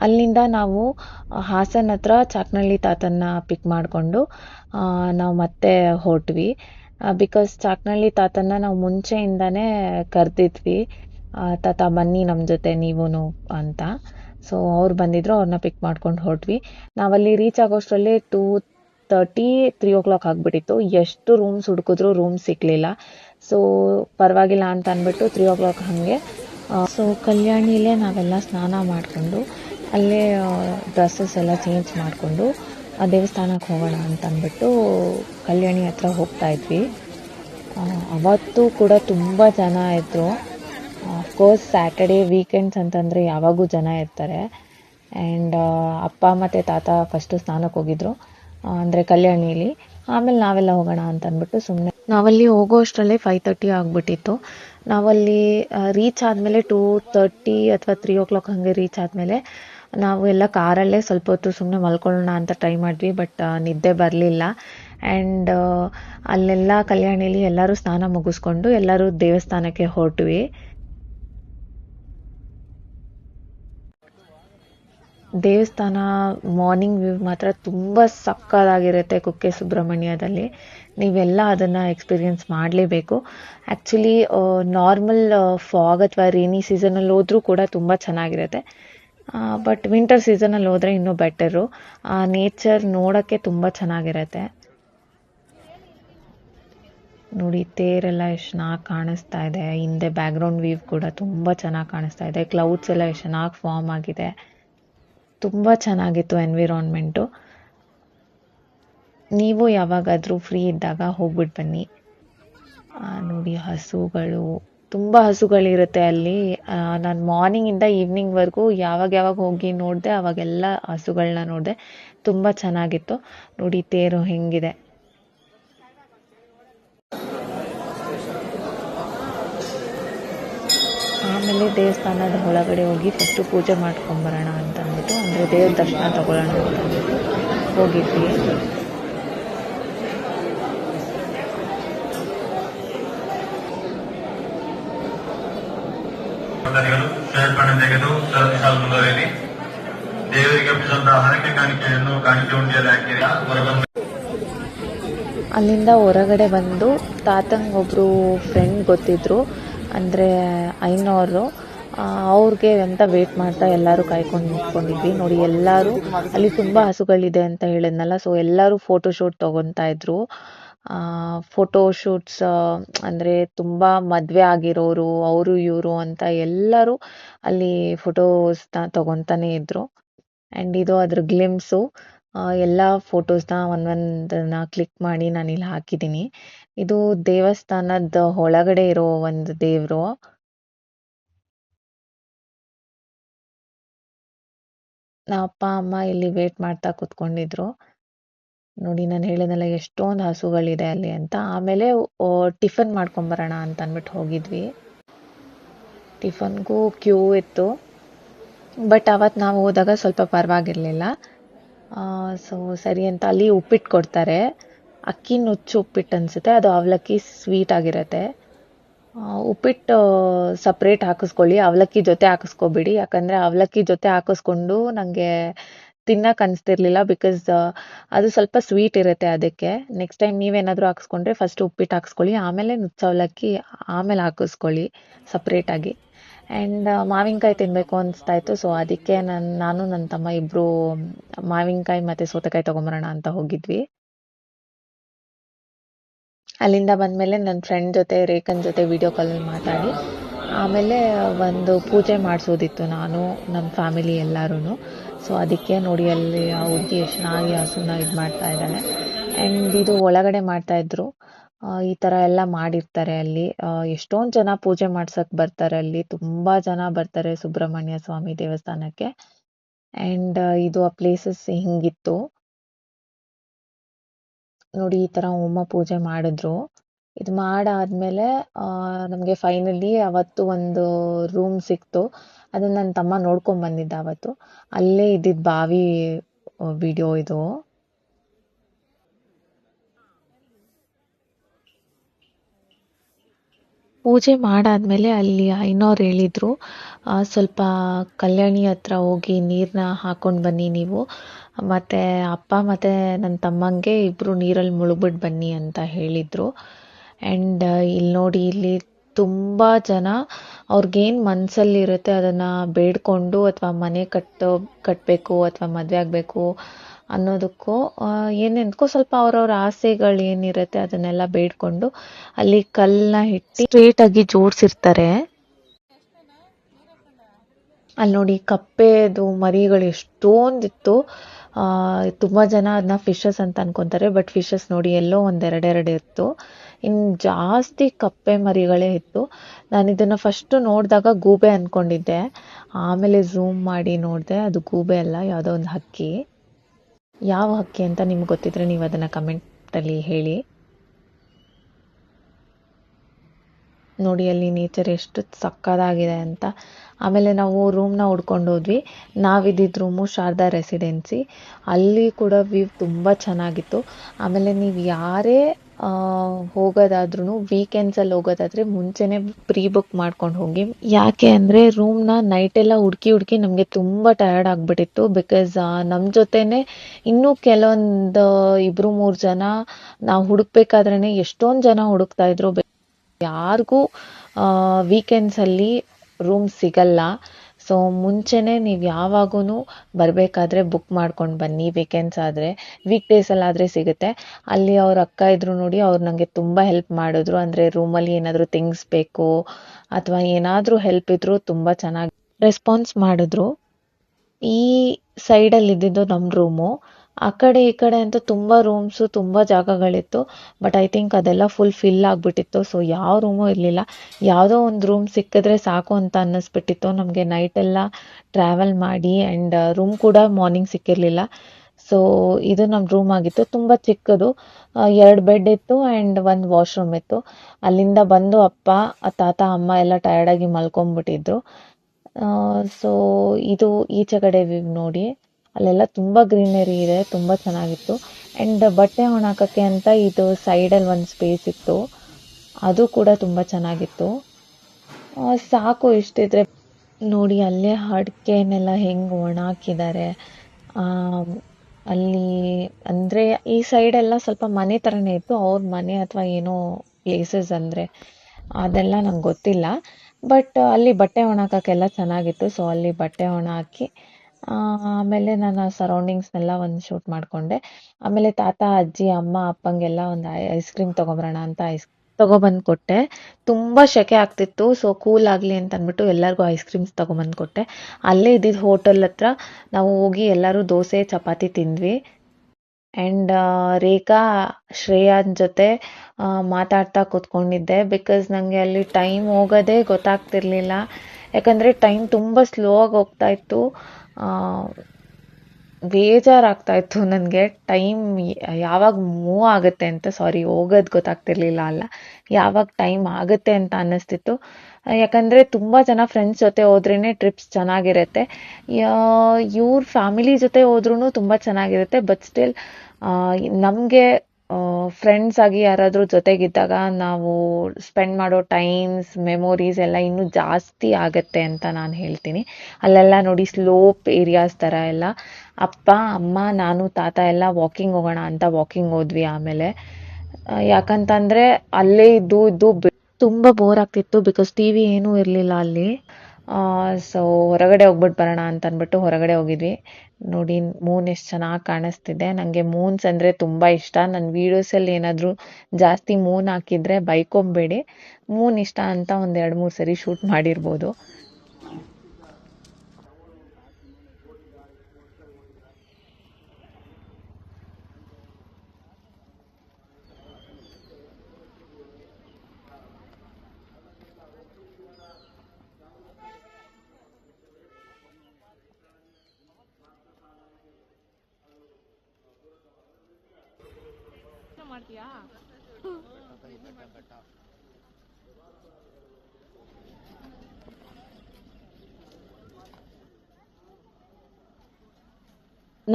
ಅಲ್ಲಿಂದ ನಾವು ಹಾಸನ ಹತ್ರ ಚಾಕ್ನಳ್ಳಿ ತಾತನ್ನ ಪಿಕ್ ಮಾಡಿಕೊಂಡು ನಾವು ಮತ್ತೆ ಹೊರಟ್ವಿ. ಬಿಕಾಸ್ ಚಾಕ್ನಳ್ಳಿ ತಾತನ್ನ ನಾವು ಮುಂಚೆಯಿಂದನೇ ಕರೆದಿದ್ವಿ. ತಾತ, ಬನ್ನಿ ನಮ್ಮ ಜೊತೆ ನೀವೂ ಅಂತ. ಸೊ ಅವ್ರು ಬಂದಿದ್ರು, ಅವ್ರನ್ನ ಪಿಕ್ ಮಾಡ್ಕೊಂಡು ಹೊರಟ್ವಿ. ನಾವಲ್ಲಿ ರೀಚ್ ಆಗೋಷ್ಟರಲ್ಲಿ two thirty three o'clock ಆಗಿಬಿಟ್ಟಿತ್ತು. ಎಷ್ಟು ರೂಮ್ಸ್ ಹುಡುಕಿದ್ರು ರೂಮ್ ಸಿಗಲಿಲ್ಲ. ಸೊ ಪರವಾಗಿಲ್ಲ ಅಂತ ಅಂದ್ಬಿಟ್ಟು ತ್ರೀ ಓ ಕ್ಲಾಕ್ ಹಾಗೆ ಸೊ ಕಲ್ಯಾಣಿಲೇ ನಾವೆಲ್ಲ ಸ್ನಾನ ಮಾಡಿಕೊಂಡು ಅಲ್ಲೇ ಡ್ರೆಸ್ಸಸ್ ಎಲ್ಲ ಚೇಂಜ್ ಮಾಡಿಕೊಂಡು, ಆ ದೇವಸ್ಥಾನಕ್ಕೆ ಹೋಗೋಣ ಅಂತ ಅಂದ್ಬಿಟ್ಟು ಕಲ್ಯಾಣಿ ಹತ್ರ ಹೋಗ್ತಾ ಇದ್ವಿ. ಅವತ್ತು ಕೂಡ ತುಂಬ ಜನ ಇದ್ದರು ಅಫ್ಕೋರ್ಸ್ ಸ್ಯಾಟರ್ಡೇ ವೀಕೆಂಡ್ಸ್ ಅಂತಂದರೆ ಯಾವಾಗೂ ಜನ ಇರ್ತಾರೆ. ಆ್ಯಂಡ್ ಅಪ್ಪ ಮತ್ತು ತಾತ ಫಸ್ಟು ಸ್ನಾನಕ್ಕೆ ಹೋಗಿದ್ರು ಅಂದರೆ ಕಲ್ಯಾಣಿಲಿ. ಆಮೇಲೆ ನಾವೆಲ್ಲ ಹೋಗೋಣ ಅಂತ ಅಂದ್ಬಿಟ್ಟು ಸುಮ್ಮನೆ ನಾವಲ್ಲಿ ಹೋಗೋ ಅಷ್ಟರಲ್ಲೇ ಫೈವ್ ತರ್ಟಿ ಆಗಿಬಿಟ್ಟಿತ್ತು. ನಾವಲ್ಲಿ ರೀಚ್ ಆದಮೇಲೆ ಟೂ ತರ್ಟಿ ಅಥವಾ ತ್ರೀ ಓ ಕ್ಲಾಕ್ ಹಾಗೆ ರೀಚ್ ಆದಮೇಲೆ ನಾವು ಕಾರಲ್ಲೇ ಸ್ವಲ್ಪ ಹೊತ್ತು ಸುಮ್ಮನೆ ಮಲ್ಕೊಳ್ಳೋಣ ಅಂತ ಟ್ರೈ ಮಾಡಿದ್ವಿ ಬಟ್ ನಿದ್ದೆ ಬರಲಿಲ್ಲ. ಆ್ಯಂಡ್ ಅಲ್ಲೆಲ್ಲ ಕಲ್ಯಾಣಿಲಿ ಎಲ್ಲರೂ ಸ್ನಾನ ಮುಗಿಸ್ಕೊಂಡು ಎಲ್ಲರೂ ದೇವಸ್ಥಾನಕ್ಕೆ ಹೊರಟ್ವಿ. ದೇವಸ್ಥಾನ ಮಾರ್ನಿಂಗ್ ವ್ಯೂ ಮಾತ್ರ ತುಂಬ ಸಕ್ಕತ್ತಾಗಿರುತ್ತೆ ಕುಕ್ಕೆ ಸುಬ್ರಹ್ಮಣ್ಯದಲ್ಲಿ. ನೀವೆಲ್ಲ ಅದನ್ನು ಎಕ್ಸ್ಪೀರಿಯನ್ಸ್ ಮಾಡಲೇಬೇಕು. ಆ್ಯಕ್ಚುಲಿ ನಾರ್ಮಲ್ ಫಾಗ್ ಅಥವಾ ರೇನಿ ಸೀಸನಲ್ಲಿ ಹೋದರೂ ಕೂಡ ತುಂಬ ಚೆನ್ನಾಗಿರುತ್ತೆ. ಬಟ್ ವಿಂಟರ್ ಸೀಸನಲ್ಲಿ ಹೋದರೆ ಇನ್ನೂ ಬೆಟರು ನೇಚರ್ ನೋಡೋಕ್ಕೆ ತುಂಬ ಚೆನ್ನಾಗಿರತ್ತೆ. ನೋಡಿ, ತೇರೆಲ್ಲ ಎಷ್ಟು ಚೆನ್ನಾಗಿ ಕಾಣಿಸ್ತಾ ಇದೆ. ಹಿಂದೆ ಬ್ಯಾಕ್ಗ್ರೌಂಡ್ ವ್ಯೂ ಕೂಡ ತುಂಬ ಚೆನ್ನಾಗಿ ಕಾಣಿಸ್ತಾ ಇದೆ. ಕ್ಲೌಡ್ಸ್ ಎಲ್ಲ ಎಷ್ಟು ಚೆನ್ನಾಗಿ ಫಾರ್ಮ್ ಆಗಿದೆ. ತುಂಬ ಚೆನ್ನಾಗಿತ್ತು ಎನ್ವಿರಾನ್ಮೆಂಟು ನೀವು ಯಾವಾಗಾದರೂ ಫ್ರೀ ಇದ್ದಾಗ ಹೋಗ್ಬಿಟ್ಟು ಬನ್ನಿ. ನೋಡಿ, ಹಸುಗಳು. ತುಂಬ ಹಸುಗಳಿರುತ್ತೆ ಅಲ್ಲಿ. ನಾನು ಮಾರ್ನಿಂಗಿಂದ ಈವ್ನಿಂಗ್ವರೆಗೂ ಯಾವಾಗ ಯಾವಾಗ ಹೋಗಿ ನೋಡಿದೆ ಅವಾಗೆಲ್ಲ ಹಸುಗಳನ್ನ ನೋಡಿದೆ. ತುಂಬ ಚೆನ್ನಾಗಿತ್ತು. ನೋಡಿ, ತೇರು ಹೆಂಗಿದೆ. ಆಮೇಲೆ ದೇವಸ್ಥಾನದ ಒಳಗಡೆ ಹೋಗಿ ಫಸ್ಟು ಪೂಜೆ ಮಾಡ್ಕೊಂಬರೋಣ ಅಂತ ಅಂದ್ಬಿಟ್ಟು, ಅಂದರೆ ದೇವ್ರ ದರ್ಶನ ತಗೊಳ್ಳೋಣ ಅಂತ ಅಂದ್ಬಿಟ್ಟು ಹೋಗಿದ್ವಿ. ತೆಗೆದು ದೇವರಿಗೆ ಹರಕೆ ಕಾಣಿಕೆಯನ್ನು ಕಾಣಿಕೆ ಉಂಡಿಯಲ್ಲಿ ಅಲ್ಲಿಂದ ಹೊರಗಡೆ ಬಂದು ತಾತಂಗೆ ಒಬ್ರು ಫ್ರೆಂಡ್ ಗೊತ್ತಿದ್ರು, ಅಂದರೆ ಐನೋರು ಅವ್ರಿಗೆ ಅಂತ ವೇಟ್ ಮಾಡ್ತಾ ಎಲ್ಲರೂ ಕಾಯ್ಕೊಂಡು ನಿಂತ್ಕೊಂಡಿದ್ವಿ. ನೋಡಿ, ಎಲ್ಲರೂ, ಅಲ್ಲಿ ತುಂಬ ಹಸುಗಳಿದೆ ಅಂತ ಹೇಳಿದ್ನಲ್ಲ ಸೊ ಎಲ್ಲರೂ ಫೋಟೋ ಶೂಟ್ ತೊಗೊತಾ ಇದ್ರು. ಫೋಟೋ ಶೂಟ್ಸ್ ಅಂದರೆ ತುಂಬ ಮದುವೆ ಆಗಿರೋರು, ಅವರು, ಇವರು ಅಂತ ಎಲ್ಲರೂ ಅಲ್ಲಿ ಫೋಟೋಸ್ನ ತೊಗೊತಾನೆ ಇದ್ದರು ಆ್ಯಂಡ್ ಇದು ಅದ್ರ ಗ್ಲಿಮ್ಸು ಎಲ್ಲ ಫೋಟೋಸ್ನ ಒಂದೊಂದನ್ನ ಕ್ಲಿಕ್ ಮಾಡಿ ನಾನು ಇಲ್ಲಿ ಹಾಕಿದ್ದೀನಿ. ಇದು ದೇವಸ್ಥಾನದ ಒಳಗಡೆ ಇರೋ ಒಂದು ದೇವರು. ನಮ್ಮ ಅಪ್ಪ, ಅಮ್ಮ ಇಲ್ಲಿ ವೇಟ್ ಮಾಡ್ತಾ ಕೂತ್ಕೊಂಡಿದ್ರು. ನೋಡಿ, ನಾನು ಹೇಳಿದ್ನಲ್ಲ ಎಷ್ಟೊಂದು ಹಸುಗಳಿದೆ ಅಲ್ಲಿ ಅಂತ. ಆಮೇಲೆ ಟಿಫನ್ ಮಾಡ್ಕೊಂಬರೋಣ ಅಂತ ಅಂದ್ಬಿಟ್ಟು ಹೋಗಿದ್ವಿ. ಟಿಫನ್ಗೂ ಕ್ಯೂ ಇತ್ತು. ಬಟ್ ಅವತ್ತು ನಾವು ಹೋದಾಗ ಸ್ವಲ್ಪ ಪರವಾಗಿರಲಿಲ್ಲ. ಸೊ, ಸರಿ ಅಂತ ಅಲ್ಲಿ ಉಪ್ಪಿಟ್ಟು ಕೊಡ್ತಾರೆ. ಅಕ್ಕಿ ನುಚ್ಚು ಉಪ್ಪಿಟ್ಟು ಅನಿಸುತ್ತೆ. ಅದು ಅವಲಕ್ಕಿ ಸ್ವೀಟ್ ಆಗಿರುತ್ತೆ. ಉಪ್ಪಿಟ್ಟು, ಸಪ್ರೇಟ್ ಹಾಕಿಸ್ಕೊಳ್ಳಿ. ಅವಲಕ್ಕಿ ಜೊತೆ ಹಾಕಿಸ್ಕೊಬಿಡಿ. ಯಾಕಂದರೆ ಅವಲಕ್ಕಿ ಜೊತೆ ಹಾಕಿಸ್ಕೊಂಡು ನನಗೆ ತಿನ್ನಕ್ಕೆ ಅನಿಸ್ತಿರ್ಲಿಲ್ಲ ಬಿಕಾಸ್ ಅದು ಸ್ವಲ್ಪ ಸ್ವೀಟ್ ಇರುತ್ತೆ ಅದಕ್ಕೆ. ನೆಕ್ಸ್ಟ್ ಟೈಮ್ ನೀವೇನಾದರೂ ಹಾಕಿಸ್ಕೊಂಡ್ರೆ ಫಸ್ಟ್ ಉಪ್ಪಿಟ್ಟು ಹಾಕ್ಸ್ಕೊಳ್ಳಿ, ಆಮೇಲೆ ನುಚ್ಚು ಅವಲಕ್ಕಿ ಆಮೇಲೆ ಹಾಕಿಸ್ಕೊಳ್ಳಿ ಸಪ್ರೇಟಾಗಿ ಆ್ಯಂಡ್ ಮಾವಿನಕಾಯಿ ತಿನ್ನಬೇಕು ಅನಿಸ್ತಾ ಇತ್ತು ಸೊ ಅದಕ್ಕೆ ನಾನು ನಾನು ನನ್ನ ತಮ್ಮ ಇಬ್ಬರು ಮಾವಿನಕಾಯಿ ಮತ್ತು ಸೌತೆಕಾಯಿ ತೊಗೊಂಬರೋಣ ಅಂತ ಹೋಗಿದ್ವಿ. ಅಲ್ಲಿಂದ ಬಂದಮೇಲೆ ನನ್ನ ಫ್ರೆಂಡ್ ಜೊತೆ, ರೇಖನ್ ಜೊತೆ ವಿಡಿಯೋ ಕಾಲಲ್ಲಿ ಮಾತಾಡಿ, ಆಮೇಲೆ ಒಂದು ಪೂಜೆ ಮಾಡಿಸೋದಿತ್ತು ನಾನು ನಮ್ಮ ಫ್ಯಾಮಿಲಿ ಎಲ್ಲರೂ ಸೊ ಅದಕ್ಕೆ ನೋಡಿ ಅಲ್ಲಿ ಆ ಹುಡುಗಿ ಎಷ್ಟು ಚೆನ್ನಾಗಿ ಹಸುನ ಇದು ಮಾಡ್ತಾ ಇದ್ದಾನೆ ಆ್ಯಂಡ್ ಇದು ಒಳಗಡೆ ಮಾಡ್ತಾಯಿದ್ರು ಈ ಥರ ಎಲ್ಲ ಮಾಡಿರ್ತಾರೆ ಅಲ್ಲಿ. ಎಷ್ಟೊಂದು ಜನ ಪೂಜೆ ಮಾಡ್ಸಕ್ಕೆ ಬರ್ತಾರೆ ಅಲ್ಲಿ. ತುಂಬ ಜನ ಬರ್ತಾರೆ ಸುಬ್ರಹ್ಮಣ್ಯ ಸ್ವಾಮಿ ದೇವಸ್ಥಾನಕ್ಕೆ. ಆ್ಯಂಡ್ ಇದು ಆ ಪ್ಲೇಸಸ್ ಹಿಂಗಿತ್ತು? ನೋಡಿ, ಈ ಥರ ಹೋಮ ಪೂಜೆ ಮಾಡಿದ್ರು. ಇದು ಮಾಡಾದ್ಮೇಲೆ ನಮಗೆ ಫೈನಲಿ ಅವತ್ತು ಒಂದು ರೂಮ್ ಸಿಕ್ತು. ಅದನ್ನ ನನ್ನ ತಮ್ಮ ನೋಡ್ಕೊಂಡ್ ಬಂದಿದ್ದ ಅವತ್ತು. ಅಲ್ಲೇ ಇದ್ದಿದ್ದ ಬಾವಿ ವಿಡಿಯೋ ಇದು. ಪೂಜೆ ಮಾಡಾದ್ಮೇಲೆ ಅಲ್ಲಿ ಐನೋರು ಹೇಳಿದ್ರು ಸ್ವಲ್ಪ ಕಲ್ಯಾಣಿ ಹತ್ರ ಹೋಗಿ ನೀರನ್ನ ಹಾಕೊಂಡು ಬನ್ನಿ ನೀವು. ಮತ್ತು ಅಪ್ಪ ಮತ್ತೆ ನನ್ನ ತಮ್ಮಂಗೆ ಇಬ್ಬರು ನೀರಲ್ಲಿ ಮುಳುಗ್ಬಿಟ್ಟು ಬನ್ನಿ ಅಂತ ಹೇಳಿದರು. ಆ್ಯಂಡ್ ಇಲ್ಲಿ ನೋಡಿ ಇಲ್ಲಿ ತುಂಬ ಜನ ಅವ್ರಿಗೇನು ಮನಸ್ಸಲ್ಲಿರುತ್ತೆ ಅದನ್ನ ಬೇಡ್ಕೊಂಡು ಅಥವಾ ಮನೆ ಕಟ್ಟೋ ಕಟ್ಟಬೇಕು ಅಥವಾ ಮದುವೆ ಆಗಬೇಕು ಅನ್ನೋದಕ್ಕೂ ಏನೆಂದ್ಕೋ ಸ್ವಲ್ಪ ಅವ್ರವ್ರ ಆಸೆಗಳು ಏನಿರುತ್ತೆ ಅದನ್ನೆಲ್ಲ ಬೇಡ್ಕೊಂಡು ಅಲ್ಲಿ ಕಲ್ಲನ್ನ ಇಟ್ಟು ಸ್ಟ್ರೇಟಾಗಿ ಜೋಡಿಸಿರ್ತಾರೆ. ಅಲ್ಲಿ ನೋಡಿ ಕಪ್ಪೆದು ಮರಿಗಳು ಎಷ್ಟೊಂದಿತ್ತು. ತುಂಬಾ ಜನ ಅದನ್ನ ಫಿಶಸ್ ಅಂತ ಅನ್ಕೊಂತಾರೆ ಬಟ್ ಫಿಶಸ್ ನೋಡಿ ಎಲ್ಲೋ ಒಂದೆರಡೆರಡು ಇತ್ತು ಇನ್ನು ಜಾಸ್ತಿ ಕಪ್ಪೆ ಮರಿಗಳೇ ಇತ್ತು. ನಾನು ಇದನ್ನು ಫಸ್ಟು ನೋಡಿದಾಗ ಗೂಬೆ ಅಂದ್ಕೊಂಡಿದ್ದೆ ಆಮೇಲೆ ಝೂಮ್ ಮಾಡಿ ನೋಡಿದೆ, ಅದು ಗೂಬೆ ಅಲ್ಲ, ಯಾವುದೋ ಒಂದು ಹಕ್ಕಿ. ಯಾವ ಹಕ್ಕಿ ಅಂತ ನಿಮ್ಗೆ ಗೊತ್ತಿದ್ರೆ ನೀವು ಅದನ್ನು ಕಮೆಂಟಲ್ಲಿ ಹೇಳಿ. ನೋಡಿ, ಅಲ್ಲಿ ನೇಚರ್ ಎಷ್ಟು ಸಕ್ಕದಾಗಿದೆ ಅಂತ. ಆಮೇಲೆ ನಾವು ರೂಮ್ನ ಹುಡ್ಕೊಂಡು ಹೋದ್ವಿ. ನಾವಿದ್ದಿದ್ದು ರೂಮು ಶಾರದಾ ರೆಸಿಡೆನ್ಸಿ ಅಲ್ಲಿ ಕೂಡ ವ್ಯೂ ತುಂಬ ಚೆನ್ನಾಗಿತ್ತು. ಆಮೇಲೆ ನೀವು ಯಾರೇ ಹೋಗೋದಾದ್ರೂ ವೀಕೆಂಡ್ಸಲ್ಲಿ ಹೋಗೋದಾದರೆ ಮುಂಚೆನೇ ಪ್ರೀ ಬುಕ್ ಮಾಡ್ಕೊಂಡು ಹೋಗಿ. ಯಾಕೆ ಅಂದರೆ ರೂಮ್ನ ನೈಟೆಲ್ಲ ಹುಡುಕಿ ಹುಡುಕಿ ನಮಗೆ ತುಂಬ ಟಯರ್ಡ್ ಆಗಿಬಿಟ್ಟಿತ್ತು ಬಿಕಾಸ್ ನಮ್ಮ ಜೊತೆನೆ ಇನ್ನೂ ಕೆಲವೊಂದು ಇಬ್ಬರು ಮೂರು ಜನ ನಾವು ಹುಡುಕ್ಬೇಕಾದ್ರೇ ಎಷ್ಟೊಂದು ಜನ ಹುಡುಕ್ತಾ ಇದ್ರು. ಯಾರಿಗೂ ವೀಕೆಂಡ್ಸಲ್ಲಿ ರೂಮ್ ಸಿಗಲ್ಲ. ಸೊ ಮುಂಚೆನೇ ನೀವು ಯಾವಾಗೂ ಬರಬೇಕಾದ್ರೆ ಬುಕ್ ಮಾಡ್ಕೊಂಡು ಬನ್ನಿ ವೀಕೆಂಡ್ಸ್ ಆದರೆ. ವೀಕ್ ಡೇಸಲ್ಲಾದರೆ ಸಿಗುತ್ತೆ. ಅಲ್ಲಿ ಅವ್ರ ಅಕ್ಕ ಇದ್ರು ನೋಡಿ ಅವ್ರು ನನಗೆ ತುಂಬ ಹೆಲ್ಪ್ ಮಾಡಿದ್ರು. ಅಂದರೆ ರೂಮಲ್ಲಿ ಏನಾದರೂ ಥಿಂಗ್ಸ್ ಬೇಕು, ಅಥವಾ ಏನಾದರೂ ಹೆಲ್ಪ್ ಇದ್ದರೂ ತುಂಬ ಚೆನ್ನಾಗಿ ರೆಸ್ಪಾನ್ಸ್ ಮಾಡಿದ್ರು. ಈ ಸೈಡಲ್ಲಿ ಇದ್ದಿದ್ದು ನಮ್ಮ ರೂಮು ಆ ಕಡೆ ಈ ಕಡೆ ಅಂತ ತುಂಬ ರೂಮ್ಸು ತುಂಬ ಜಾಗಗಳಿತ್ತು. ಬಟ್ ಐ ಥಿಂಕ್ ಅದೆಲ್ಲ ಫುಲ್ ಫಿಲ್ ಆಗಿಬಿಟ್ಟಿತ್ತು. ಸೊ ಯಾವ ರೂಮು ಇರಲಿಲ್ಲ. ಯಾವುದೋ ಒಂದು ರೂಮ್ ಸಿಕ್ಕಿದ್ರೆ ಸಾಕು ಅಂತ ಅನ್ನಿಸ್ಬಿಟ್ಟಿತ್ತು. ನಮಗೆ ನೈಟೆಲ್ಲ ಟ್ರಾವೆಲ್ ಮಾಡಿ ಆ್ಯಂಡ್ ರೂಮ್ ಕೂಡ ಮಾರ್ನಿಂಗ್ ಸಿಕ್ಕಿರಲಿಲ್ಲ. ಸೊ ಇದು ನಮ್ಮ ರೂಮ್ ಆಗಿತ್ತು. ತುಂಬ ಚಿಕ್ಕದು. ಎರಡು ಬೆಡ್ ಇತ್ತು ಆ್ಯಂಡ್ ಒಂದು ವಾಶ್ರೂಮ್ ಇತ್ತು. ಅಲ್ಲಿಂದ ಬಂದು ಅಪ್ಪ, ತಾತ, ಅಮ್ಮ ಎಲ್ಲ ಟಯರ್ಡಾಗಿ ಮಲ್ಕೊಂಬಿಟ್ಟಿದ್ರು ಸೊ ಇದು ಈಚೆ ಕಡೆ ವ್ಯೂ ನೋಡಿ. ಅಲ್ಲೆಲ್ಲ ತುಂಬ ಗ್ರೀನರಿ ಇದೆ, ತುಂಬ ಚೆನ್ನಾಗಿತ್ತು. ಆ್ಯಂಡ್ ಬಟ್ಟೆ ಒಣಹಾಕೋಕ್ಕೆ ಅಂತ ಇದು ಸೈಡಲ್ಲಿ ಒಂದು ಸ್ಪೇಸ್ ಇತ್ತು. ಅದು ಕೂಡ ತುಂಬ ಚೆನ್ನಾಗಿತ್ತು. ಸಾಕು ಇಷ್ಟಿದ್ರೆ ನೋಡಿ, ಅಲ್ಲೇ ಅಡಿಕೆನೆಲ್ಲ ಹೆಂಗೆ ಒಣ ಹಾಕಿದ್ದಾರೆ ಅಲ್ಲಿ ಅಂದರೆ ಈ ಸೈಡೆಲ್ಲ ಸ್ವಲ್ಪ ಮನೆ ಥರನೇ ಇತ್ತು. ಅವ್ರ ಮನೆ ಅಥವಾ ಏನೋ ಪ್ಲೇಸಸ್ ಅಂದರೆ ಅದೆಲ್ಲ ನಂಗೆ ಗೊತ್ತಿಲ್ಲ. ಬಟ್ ಅಲ್ಲಿ ಬಟ್ಟೆ ಒಣ ಹಾಕೋಕ್ಕೆಲ್ಲ ಚೆನ್ನಾಗಿತ್ತು. ಸೊ ಅಲ್ಲಿ ಬಟ್ಟೆ ಒಣ ಹಾಕಿ ಆಮೇಲೆ ನಾನು ಸರೌಂಡಿಂಗ್ಸ್ನೆಲ್ಲ ಒಂದು ಶೂಟ್ ಮಾಡಿಕೊಂಡೆ. ಆಮೇಲೆ ತಾತ, ಅಜ್ಜಿ, ಅಮ್ಮ, ಅಪ್ಪಂಗೆಲ್ಲ ಒಂದು ಐಸ್ ಕ್ರೀಮ್ ತೊಗೊಂಬರೋಣ ಅಂತ ಐಸ್, ತೊಗೊಬಂದು ಕೊಟ್ಟೆ. ತುಂಬ ಸೆಕೆ ಆಗ್ತಿತ್ತು. ಸೊ ಕೂಲ್ ಆಗಲಿ ಅಂತ ಅಂದ್ಬಿಟ್ಟು ಎಲ್ಲರಿಗೂ ಐಸ್ ಕ್ರೀಮ್ಸ್ ತೊಗೊಂಬಂದು ಕೊಟ್ಟೆ. ಅಲ್ಲೇ ಇದ್ದಿದ್ದು ಹೋಟೆಲ್ ಹತ್ರ ನಾವು ಹೋಗಿ ಎಲ್ಲರೂ ದೋಸೆ, ಚಪಾತಿ ತಿಂದ್ವಿ. ಆ್ಯಂಡ್ ರೇಖಾ, ಶ್ರೇಯಾನ್ ಜೊತೆ ಮಾತಾಡ್ತಾ ಕೂತ್ಕೊಂಡಿದ್ದೆ. ಬಿಕಾಸ್ ನನಗೆ ಅಲ್ಲಿ ಟೈಮ್ ಹೋಗೋದೇ ಗೊತ್ತಾಗ್ತಿರ್ಲಿಲ್ಲ. ಯಾಕಂದರೆ ಟೈಮ್ ತುಂಬ ಸ್ಲೋ ಆಗಿ ಹೋಗ್ತಾ ಇತ್ತು. ಆ, ಬೇಜಾರಾಗ್ತಾ ಇತ್ತು ನನಗೆ. ಟೈಮ್ ಯಾವಾಗ ಮೂವ್ ಆಗುತ್ತೆ ಅಂತ ಸಾರಿ ಹೋಗೋದು ಗೊತ್ತಾಗ್ತಿರ್ಲಿಲ್ಲ ಅಲ್ಲ. ಯಾವಾಗ ಟೈಮ್ ಆಗುತ್ತೆ ಅಂತ ಅನ್ನಿಸ್ತಿತ್ತು. ಯಾಕಂದರೆ ತುಂಬ ಜನ ಫ್ರೆಂಡ್ಸ್ ಜೊತೆ ಹೋದ್ರೇ ಟ್ರಿಪ್ಸ್ ಚೆನ್ನಾಗಿರುತ್ತೆ. ಇವ್ರ ಫ್ಯಾಮಿಲಿ ಜೊತೆ ಹೋದ್ರೂ ತುಂಬ ಚೆನ್ನಾಗಿರುತ್ತೆ ಬಟ್ ಸ್ಟಿಲ್ ನಮಗೆ ಫ್ರೆಂಡ್ಸ್ ಆಗಿ ಯಾರಾದರೂ ಜೊತೆಗಿದ್ದಾಗ ನಾವು ಸ್ಪೆಂಡ್ ಮಾಡೋ ಟೈಮ್ಸ್ ಮೆಮೊರೀಸ್ ಎಲ್ಲ ಇನ್ನೂ ಜಾಸ್ತಿ ಆಗತ್ತೆ ಅಂತ ನಾನು ಹೇಳ್ತೀನಿ. ಅಲ್ಲೆಲ್ಲ ನೋಡಿ ಸ್ಲೋಪ್ ಏರಿಯಾಸ್ ಥರ ಎಲ್ಲ. ಅಪ್ಪ, ಅಮ್ಮ, ನಾನು, ತಾತ ಎಲ್ಲ ವಾಕಿಂಗ್ ಹೋಗೋಣ ಅಂತ ವಾಕಿಂಗ್ ಹೋದ್ವಿ ಆಮೇಲೆ. ಯಾಕಂತಂದ್ರೆ ಅಲ್ಲೇ ಇದ್ದು ಇದ್ದು ತುಂಬ ಬೋರ್ ಆಗ್ತಿತ್ತು ಬಿಕಾಸ್ ಟಿ ವಿ ಏನೂ ಇರಲಿಲ್ಲ ಅಲ್ಲಿ. ಸೊ ಹೊರಗಡೆ ಹೋಗ್ಬಿಟ್ಟು ಬರೋಣ ಅಂತ ಅಂದ್ಬಿಟ್ಟು ಹೊರಗಡೆ ಹೋಗಿದ್ವಿ. ನೋಡಿ ಮೂನ್ ಎಷ್ಟು ಚೆನ್ನಾಗಿ ಕಾಣಿಸ್ತಿದೆ. ನನಗೆ ಮೂನ್ಸ್ ಅಂದರೆ ತುಂಬ ಇಷ್ಟ. ನನ್ನ ವೀಡಿಯೋಸಲ್ಲಿ ಏನಾದರೂ ಜಾಸ್ತಿ ಮೂನ್ ಹಾಕಿದರೆ ಬೈಕೊಂಬೇಡಿ. ಮೂನ್ ಇಷ್ಟ ಅಂತ ಒಂದು ಎರಡು ಮೂರು ಸರಿ ಶೂಟ್ ಮಾಡಿರ್ಬೋದು.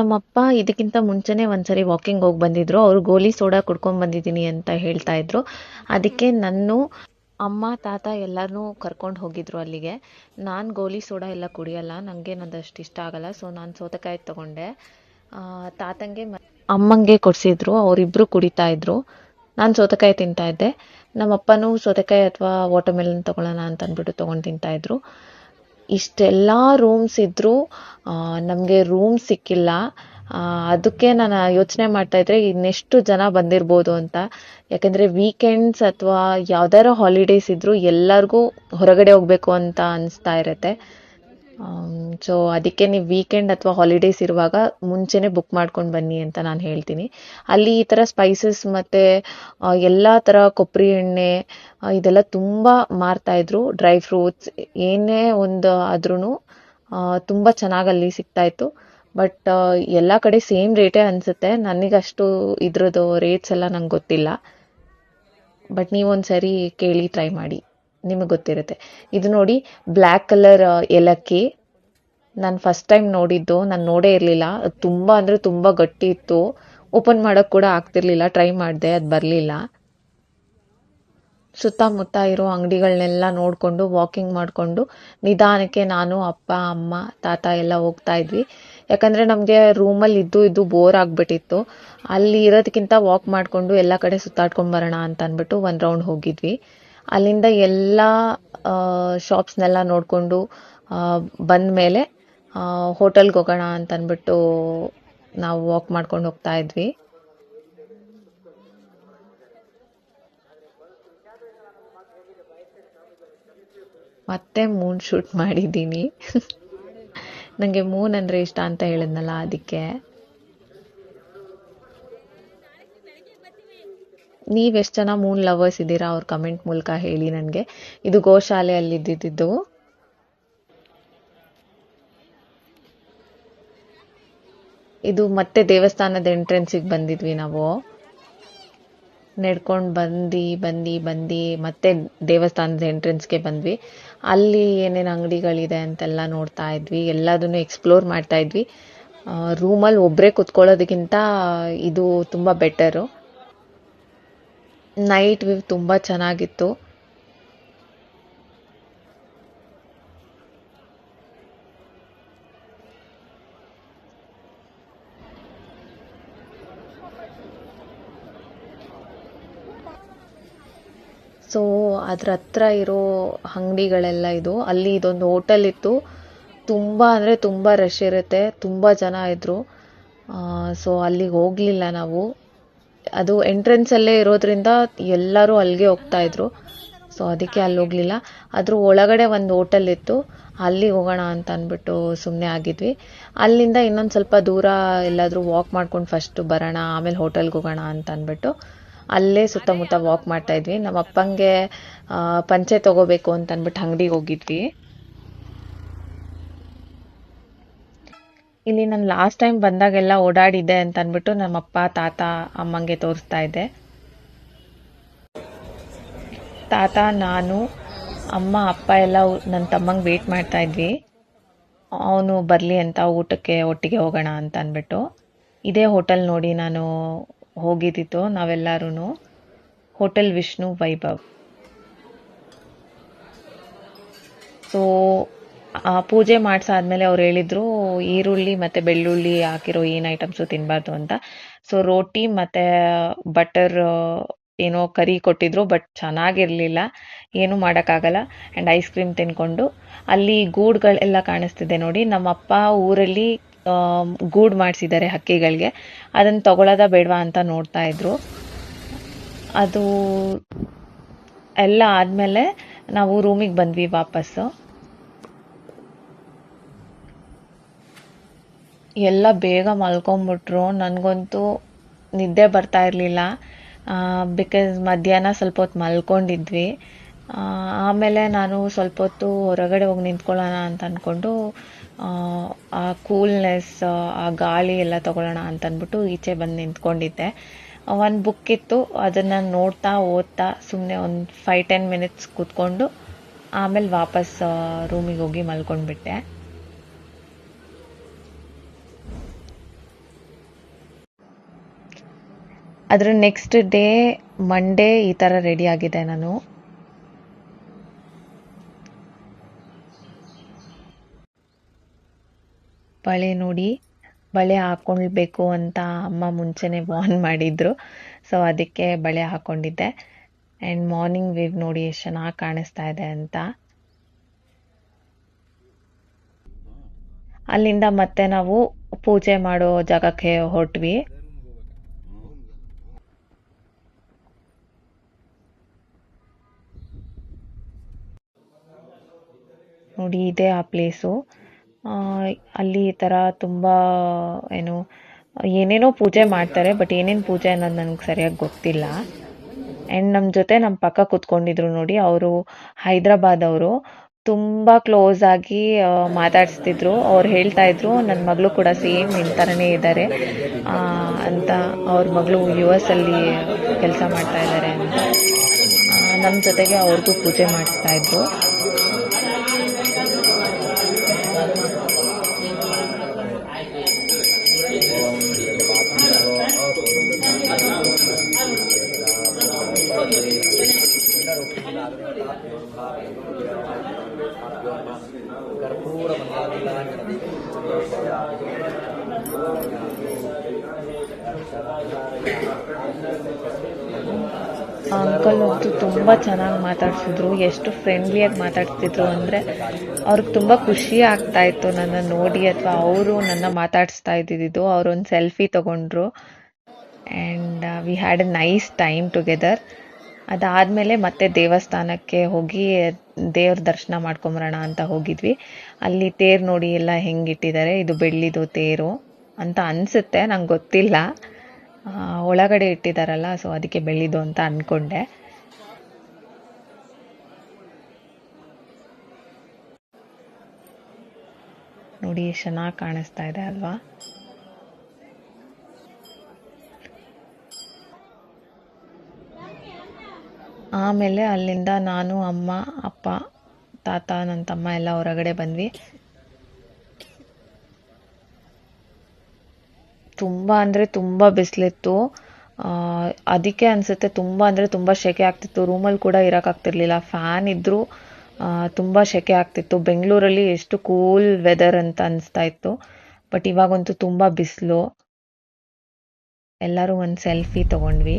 ನಮ್ಮಪ್ಪ ಇದಕ್ಕಿಂತ ಮುಂಚೆನೇ ಒಂದ್ಸರಿ ವಾಕಿಂಗ್ ಹೋಗಿ ಬಂದಿದ್ರು. ಅವರು ಗೋಲಿ ಸೋಡಾ ಕುಡ್ಕೊಂಡ್ ಬಂದಿದ್ದೀನಿ ಅಂತ ಹೇಳ್ತಾ ಇದ್ರು. ಅದಕ್ಕೆ ನಾನು ಅಮ್ಮ, ತಾತ ಎಲ್ಲರನ್ನೂ ಕರ್ಕೊಂಡು ಹೋಗಿದ್ರು ಅಲ್ಲಿಗೆ. ನಾನು ಗೋಲಿ ಸೋಡಾ ಎಲ್ಲ ಕುಡಿಯಲ್ಲ ನನಗೆ ಅದಷ್ಟು ಇಷ್ಟ ಆಗಲ್ಲ. ಸೊ ನಾನು ಸೋತಕಾಯಿ ತಗೊಂಡೆ. ತಾತಂಗೆ ಅಮ್ಮಂಗೆ ಕೊಡಿಸಿದ್ರು. ಅವರಿಬ್ಬರು ಕುಡಿತಾ ಇದ್ರು. ನಾನು ಸೋತಕಾಯಿ ತಿಂತಾ ಇದ್ದೆ. ನಮ್ಮಪ್ಪನೂ ಸೋತಕಾಯಿ ಅಥವಾ ವಾಟರ್ಮೆಲನ್ ತಗೊಳ್ಳೋಣ ಅಂತ ಅಂದ್ಬಿಟ್ಟು ತೊಗೊಂಡು ತಿಂತಾ ಇದ್ರು. ಇಷ್ಟೆಲ್ಲ ರೂಮ್ಸ್ ಇದ್ದರೂ ನಮಗೆ ರೂಮ್ ಸಿಕ್ಕಿಲ್ಲ. ಅದಕ್ಕೆ ನಾನು ಯೋಚನೆ ಮಾಡ್ತಾ ಇದ್ರೆ ಇನ್ನೆಷ್ಟು ಜನ ಬಂದಿರ್ಬೋದು ಅಂತ. ಯಾಕೆಂದರೆ ವೀಕೆಂಡ್ಸ್ ಅಥವಾ ಯಾವ್ದಾರ ಹಾಲಿಡೇಸ್ ಇದ್ದರೂ ಎಲ್ಲರಿಗೂ ಹೊರಗಡೆ ಹೋಗಬೇಕು ಅಂತ ಅನಿಸ್ತಾ ಇರುತ್ತೆ. ಸೊ ಅದಕ್ಕೆ ನೀವು ವೀಕೆಂಡ್ ಅಥವಾ ಹಾಲಿಡೇಸ್ ಇರುವಾಗ ಮುಂಚೆನೇ ಬುಕ್ ಮಾಡ್ಕೊಂಡು ಬನ್ನಿ ಅಂತ ನಾನು ಹೇಳ್ತೀನಿ. ಅಲ್ಲಿ ಈ ಥರ ಸ್ಪೈಸಸ್ ಮತ್ತು ಎಲ್ಲ ಥರ ಕೊಬ್ಬರಿ ಎಣ್ಣೆ ಇದೆಲ್ಲ ತುಂಬ ಮಾರ್ತಾಯಿದ್ರು ಡ್ರೈ ಫ್ರೂಟ್ಸ್ ಏನೇ ಒಂದು ಆದ್ರೂ ತುಂಬ ಚೆನ್ನಾಗಿ ಅಲ್ಲಿ ಸಿಗ್ತಾಯಿತ್ತು ಬಟ್ ಎಲ್ಲ ಕಡೆ ಸೇಮ್ ರೇಟೇ ಅನಿಸುತ್ತೆ. ನನಗಷ್ಟು ಇದ್ರದ್ದು ರೇಟ್ಸ್ ಎಲ್ಲ ನಂಗೆ ಗೊತ್ತಿಲ್ಲ. ಬಟ್ ನೀವೊಂದು ಸರಿ ಕೇಳಿ ಟ್ರೈ ಮಾಡಿ. ನಿಮಗೆ ಗೊತ್ತಿರುತ್ತೆ. ಇದು ನೋಡಿ ಬ್ಲ್ಯಾಕ್ ಕಲರ್ ಏಲಕ್ಕಿ. ನಾನು ಫಸ್ಟ್ ಟೈಮ್ ನೋಡಿದ್ದು, ನಾನು ನೋಡೇ ಇರಲಿಲ್ಲ. ತುಂಬ ಅಂದರೆ ತುಂಬ ಗಟ್ಟಿ ಇತ್ತು. ಓಪನ್ ಮಾಡೋಕ್ಕೆ ಕೂಡ ಆಗ್ತಿರ್ಲಿಲ್ಲ ಟ್ರೈ ಮಾಡಿದೆ, ಅದು ಬರಲಿಲ್ಲ. ಸುತ್ತಮುತ್ತ ಇರೋ ಅಂಗಡಿಗಳನ್ನೆಲ್ಲ ನೋಡಿಕೊಂಡು ವಾಕಿಂಗ್ ಮಾಡಿಕೊಂಡು, ನಿಧಾನಕ್ಕೆ ನಾನು, ಅಪ್ಪ, ಅಮ್ಮ, ತಾತ ಎಲ್ಲ ಹೋಗ್ತಾ ಇದ್ವಿ. ಯಾಕಂದರೆ ನಮಗೆ ರೂಮಲ್ಲಿ ಇದ್ದು ಇದ್ದು ಬೋರ್ ಆಗಿಬಿಟ್ಟಿತ್ತು. ಅಲ್ಲಿ ಇರೋದಕ್ಕಿಂತ ವಾಕ್ ಮಾಡಿಕೊಂಡು ಎಲ್ಲ ಕಡೆ ಸುತ್ತಾಡ್ಕೊಂಡು ಬರೋಣ ಅಂತ ಅಂದ್ಬಿಟ್ಟು ಒಂದು ರೌಂಡ್ ಹೋಗಿದ್ವಿ. ಅಲ್ಲಿಂದ ಎಲ್ಲ ಶಾಪ್ಸ್ನೆಲ್ಲ ನೋಡಿಕೊಂಡು ಬಂದ ಮೇಲೆ ಹೋಟೆಲ್ಗೆ ಹೋಗೋಣ ಅಂತ ಅಂದ್ಬಿಟ್ಟು ನಾವು ವಾಕ್ ಮಾಡ್ಕೊಂಡು ಹೋಗ್ತಾ ಇದ್ವಿ. ಮತ್ತೆ ಮೂನ್ ಶೂಟ್ ಮಾಡಿದ್ದೀನಿ. ನನಗೆ ಮೂನ್ ಅಂದರೆ ಇಷ್ಟ ಅಂತ ಹೇಳಿದ್ನಲ್ಲ ಅದಕ್ಕೆ. ನೀವೆಷ್ಟು ಜನ ಮೂನ್ ಲವರ್ಸ್ ಇದ್ದೀರಾ ಅವ್ರ ಕಮೆಂಟ್ ಮೂಲಕ ಹೇಳಿ ನನಗೆ. ಇದು ಗೋಶಾಲೆಯಲ್ಲಿ ಇದ್ದಿದ್ದು ಇದು ಮತ್ತೆ ದೇವಸ್ಥಾನದ ಎಂಟ್ರೆನ್ಸಿಗೆ ಬಂದಿದ್ವಿ ನಾವು. ನಡ್ಕೊಂಡು ಬಂದು ಬಂದು ಬಂದು ಮತ್ತೆ ದೇವಸ್ಥಾನದ ಎಂಟ್ರೆನ್ಸ್ಗೆ ಬಂದ್ವಿ. ಅಲ್ಲಿ ಏನೇನು ಅಂಗಡಿಗಳಿದೆ ಅಂತೆಲ್ಲ ನೋಡ್ತಾ ಇದ್ವಿ. ಎಲ್ಲದನ್ನು ಎಕ್ಸ್ಪ್ಲೋರ್ ಮಾಡ್ತಾ ಇದ್ವಿ. ರೂಮಲ್ಲಿ ಒಬ್ಬರೇ ಕುತ್ಕೊಳ್ಳೋದಕ್ಕಿಂತ ಇದು ತುಂಬ ಬೆಟರು ನೈಟ್ ವ್ಯೂ ತುಂಬ ಚೆನ್ನಾಗಿತ್ತು. ಸೊ ಅದ್ರ ಹತ್ರ ಇರೋ ಅಂಗಡಿಗಳೆಲ್ಲ ಇದು. ಅಲ್ಲಿ ಇದೊಂದು ಹೋಟೆಲ್ ಇತ್ತು. ತುಂಬ ಅಂದರೆ ತುಂಬ ರಶ್ ಇರುತ್ತೆ. ತುಂಬ ಜನ ಇದ್ದರು ಸೊ ಅಲ್ಲಿಗೆ ಹೋಗಲಿಲ್ಲ ನಾವು. ಅದು ಎಂಟ್ರೆನ್ಸಲ್ಲೇ ಇರೋದ್ರಿಂದ ಎಲ್ಲರೂ ಅಲ್ಲಿಗೆ ಹೋಗ್ತಾ ಇದ್ರು. ಸೊ ಅದಕ್ಕೆ ಅಲ್ಲಿ ಹೋಗಲಿಲ್ಲ. ಅದ್ರ ಒಳಗಡೆ ಒಂದು ಹೋಟೆಲ್ ಇತ್ತು. ಅಲ್ಲಿಗೆ ಹೋಗೋಣ ಅಂತ ಅಂದ್ಬಿಟ್ಟು ಸುಮ್ಮನೆ ಆಗಿದ್ವಿ. ಅಲ್ಲಿಂದ ಇನ್ನೊಂದು ಸ್ವಲ್ಪ ದೂರ ಎಲ್ಲಾದರೂ ವಾಕ್ ಮಾಡ್ಕೊಂಡು ಫಸ್ಟ್ ಬರೋಣ, ಆಮೇಲೆ ಹೋಟೆಲ್ಗೆ ಹೋಗೋಣ ಅಂತ ಅಂದ್ಬಿಟ್ಟು ಅಲ್ಲೇ ಸುತ್ತಮುತ್ತ ವಾಕ್ ಮಾಡ್ತಾ ಇದ್ವಿ. ನಮ್ಮ ಅಪ್ಪಂಗೆ ಪಂಚೆ ತಗೋಬೇಕು ಅಂತ ಅಂದ್ಬಿಟ್ಟು ಅಂಗಡಿಗೆ ಹೋಗಿದ್ವಿ. ಇಲ್ಲಿ ನಾನು ಲಾಸ್ಟ್ ಟೈಮ್ ಬಂದಾಗೆಲ್ಲ ಓಡಾಡಿದ್ದೆ ಅಂತ ಅಂದ್ಬಿಟ್ಟು ನಮ್ಮಪ್ಪ, ತಾತ, ಅಮ್ಮಂಗೆ ತೋರಿಸ್ತಾ ಇದ್ದೆ. ತಾತ, ನಾನು, ಅಮ್ಮ, ಅಪ್ಪ ಎಲ್ಲ ನನ್ನ ತಮ್ಮಂಗೆ ವೇಟ್ ಮಾಡ್ತಾ ಇದ್ವಿ. ಅವನು ಬರಲಿ ಅಂತ ಊಟಕ್ಕೆ ಒಟ್ಟಿಗೆ ಹೋಗೋಣ ಅಂತ ಅಂದ್ಬಿಟ್ಟು. ಇದೇ ಹೋಟೆಲ್ ನೋಡಿ ನಾನು ಹೋಗಿದ್ದಿತ್ತು ನಾವೆಲ್ಲರೂ ಹೋಟೆಲ್ ವಿಷ್ಣು ವೈಭವ್. ಸೊ ಪೂಜೆ ಮಾಡಿಸಾದ್ಮೇಲೆ ಅವ್ರು ಹೇಳಿದ್ರು ಈರುಳ್ಳಿ ಮತ್ತು ಬೆಳ್ಳುಳ್ಳಿ ಹಾಕಿರೋ ಏನು ಐಟಮ್ಸು ತಿನ್ನಬಾರ್ದು ಅಂತ. ಸೊ ರೋಟಿ ಮತ್ತು ಬಟರ್ ಏನೋ ಕರಿ ಕೊಟ್ಟಿದ್ರು ಬಟ್ ಚೆನ್ನಾಗಿರಲಿಲ್ಲ. ಏನೂ ಮಾಡೋಕ್ಕಾಗಲ್ಲ. ಆ್ಯಂಡ್ ಐಸ್ ಕ್ರೀಮ್ ತಿನ್ಕೊಂಡು, ಅಲ್ಲಿ ಗೂಡುಗಳೆಲ್ಲ ಕಾಣಿಸ್ತಿದೆ ನೋಡಿ. ನಮ್ಮಪ್ಪ ಊರಲ್ಲಿ ಗೂಡು ಮಾಡಿಸಿದ್ದಾರೆ ಹಕ್ಕಿಗಳಿಗೆ. ಅದನ್ನು ತಗೊಳ್ಳೋದ ಬೇಡವಾ ಅಂತ ನೋಡ್ತಾ ಇದ್ರು. ಅದು ಎಲ್ಲ ಆದಮೇಲೆ ನಾವು ರೂಮಿಗೆ ಬಂದ್ವಿ ವಾಪಸ್ಸು. ಎಲ್ಲ ಬೇಗ ಮಲ್ಕೊಂಬಿಟ್ರು. ನನಗಂತೂ ನಿದ್ದೆ ಬರ್ತಾ ಇರಲಿಲ್ಲ. ಬಿಕಾಸ್ ಮಧ್ಯಾಹ್ನ ಸ್ವಲ್ಪ ಹೊತ್ತು ಮಲ್ಕೊಂಡಿದ್ವಿ. ಆಮೇಲೆ ನಾನು ಸ್ವಲ್ಪ ಹೊತ್ತು ಹೊರಗಡೆ ಹೋಗಿ ನಿಂತ್ಕೊಳ್ಳೋಣ ಅಂತ ಅಂದ್ಕೊಂಡು ಆ ಕೂಲ್ನೆಸ್ ಆ ಗಾಳಿ ಎಲ್ಲ ತಗೊಳ್ಳೋಣ ಅಂತ ಅಂದ್ಬಿಟ್ಟು ಈಚೆ ಬಂದು ನಿಂತ್ಕೊಂಡಿದ್ದೆ. ಒಂದು ಬುಕ್ ಇತ್ತು, ಅದನ್ನು ನೋಡ್ತಾ ಓದ್ತಾ ಸುಮ್ಮನೆ ಒಂದು ಫೈವ್ ಟೆನ್ ಮಿನಿಟ್ಸ್ ಕೂತ್ಕೊಂಡು ಆಮೇಲೆ ವಾಪಸ್ ರೂಮಿಗೆ ಹೋಗಿ ಮಲ್ಕೊಂಡ್ಬಿಟ್ಟೆ. ಅದ್ರ ನೆಕ್ಸ್ಟ್ ಡೇ ಮಂಡೇ ಈ ಥರ ರೆಡಿ ಆಗಿದೆ ನಾನು. ಬಳೆ ನೋಡಿ, ಬಳೆ ಹಾಕೊಳ್ಬೇಕು ಅಂತ ಅಮ್ಮ ಮುಂಚೆನೆ ವಾರ್ನ್ ಮಾಡಿದ್ರು. ಸೊ ಅದಕ್ಕೆ ಬಳೆ ಹಾಕೊಂಡಿದ್ದೆ. ಆ್ಯಂಡ್ ಮಾರ್ನಿಂಗ್ ವೇವ್ ನೋಡಿ ಎಷ್ಟು ಚೆನ್ನಾಗಿ ಕಾಣಿಸ್ತಾ ಇದೆ ಅಂತ. ಅಲ್ಲಿಂದ ಮತ್ತೆ ನಾವು ಪೂಜೆ ಮಾಡೋ ಜಾಗಕ್ಕೆ ಹೊರಟ್ವಿ. ನೋಡಿ ಇದೆ ಆ ಪ್ಲೇಸು ಅಲ್ಲಿ ಈ ಥರ ತುಂಬ, ಏನು, ಏನೇನೋ ಪೂಜೆ ಮಾಡ್ತಾರೆ ಬಟ್ ಏನೇನು ಪೂಜೆ ಅನ್ನೋದು ನನಗೆ ಸರಿಯಾಗಿ ಗೊತ್ತಿಲ್ಲ. ಆ್ಯಂಡ್ ನಮ್ಮ ಜೊತೆ ನಮ್ಮ ಪಕ್ಕ ಕೂತ್ಕೊಂಡಿದ್ರು ನೋಡಿ, ಅವರು ಹೈದ್ರಾಬಾದ್ ಅವರು. ತುಂಬ ಕ್ಲೋಸ್ ಆಗಿ ಮಾತಾಡಿಸ್ತಿದ್ರು, ಅವ್ರು ಹೇಳ್ತಾ ಇದ್ರು ನನ್ನ ಮಗಳು ಕೂಡ ಸೇಮ್ ನಿನ್ನ ಥರನೇ ಇದ್ದಾರೆ ಅಂತ ಅವ್ರ ಮಗಳು ಯು ಎಸ್ ಅಲ್ಲಿ ಕೆಲಸ ಮಾಡ್ತಾ ಇದ್ದಾರೆ ಅಂತ. ನಮ್ಮ ಜೊತೆಗೆ ಅವ್ರಿಗೂ ಪೂಜೆ ಮಾಡಿಸ್ತಾ ಇದ್ರು. ತುಂಬ ಚೆನ್ನಾಗಿ ಮಾತಾಡ್ತಿದ್ರು ಎಷ್ಟು ಫ್ರೆಂಡ್ಲಿಯಾಗಿ ಮಾತಾಡ್ತಿದ್ರು ಅಂದರೆ ಅವ್ರಿಗೆ ತುಂಬ ಖುಷಿ ಆಗ್ತಾ ಇತ್ತು ನನ್ನ ನೋಡಿ ಅಥವಾ ಅವರು ನನ್ನ ಮಾತಾಡಿಸ್ತಾ ಇದ್ದಿದ್ದು ಅವರೊಂದು ಸೆಲ್ಫಿ ತೊಗೊಂಡ್ರು. And we had a nice time together ಅದಾದಮೇಲೆ ಮತ್ತೆ ದೇವಸ್ಥಾನಕ್ಕೆ ಹೋಗಿ ದೇವ್ರ ದರ್ಶನ ಮಾಡ್ಕೊಂಬರೋಣ ಅಂತ ಹೋಗಿದ್ವಿ. ಅಲ್ಲಿ ತೇರು ನೋಡಿ ಎಲ್ಲ ಹೆಂಗಿಟ್ಟಿದ್ದಾರೆ ಇದು ಬೆಳ್ಳಿದು ತೇರು ಅಂತ ಅನಿಸುತ್ತೆ, ನಂಗೆ ಗೊತ್ತಿಲ್ಲ. ಒಳಗಡೆ ಇಟ್ಟಿದ್ದಾರಲ್ಲ ಸೊ ಅದಕ್ಕೆ ಬೆಳ್ಳಿದು ಅಂತ ಅಂದ್ಕೊಂಡೆ ನೋಡಿ ಎಷ್ಟು ಚೆನ್ನಾಗಿ ಕಾಣಿಸ್ತಾ ಇದೆ ಅಲ್ವಾ? ಆಮೇಲೆ ಅಲ್ಲಿಂದ ನಾನು, ಅಮ್ಮ, ಅಪ್ಪ, ತಾತ ನನ್ನ ತಮ್ಮ ಎಲ್ಲ ಹೊರಗಡೆ ಬಂದ್ವಿ. ತುಂಬ ಅಂದರೆ ತುಂಬ ಬಿಸಿಲಿತ್ತು. ಅದಕ್ಕೆ ಅನಿಸುತ್ತೆ ತುಂಬ ಅಂದರೆ ತುಂಬ ಸೆಕೆ ಆಗ್ತಿತ್ತು. ರೂಮಲ್ಲಿ ಕೂಡ ಇರೋಕ್ಕಾಗ್ತಿರ್ಲಿಲ್ಲ ಫ್ಯಾನ್ ಇದ್ದರೂ ತುಂಬ ಸೆಕೆ ಆಗ್ತಿತ್ತು. ಬೆಂಗಳೂರಲ್ಲಿ ಎಷ್ಟು ಕೂಲ್ ವೆದರ್ ಅಂತ ಅನಿಸ್ತಾ ಇತ್ತು. ಬಟ್ ಇವಾಗಂತೂ ತುಂಬ ಬಿಸಿಲು. ಎಲ್ಲರೂ ಒಂದು ಸೆಲ್ಫಿ ತೊಗೊಂಡ್ವಿ.